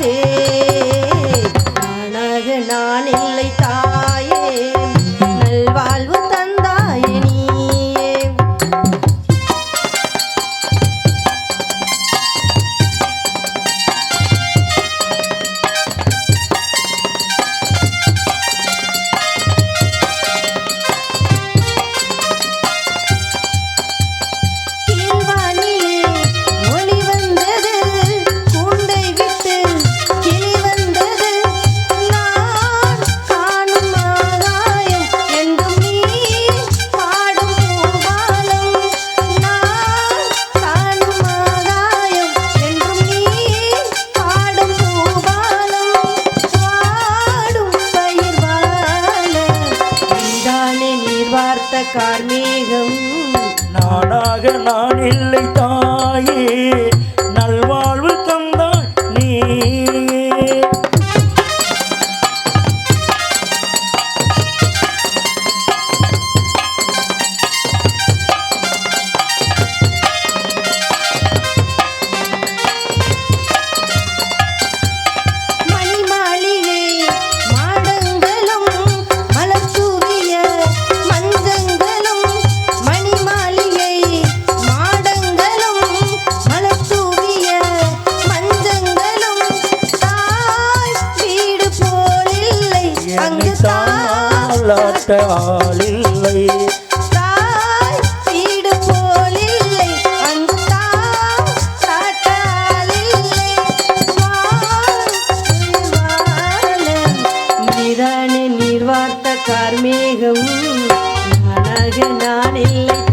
আছে கார்மேகம். நாடாக நான் இல்லை தாயே. அங்கு தாளாட்ட ஆளில்லை தாய் கார்மேகம். நானாக நான் இல்லை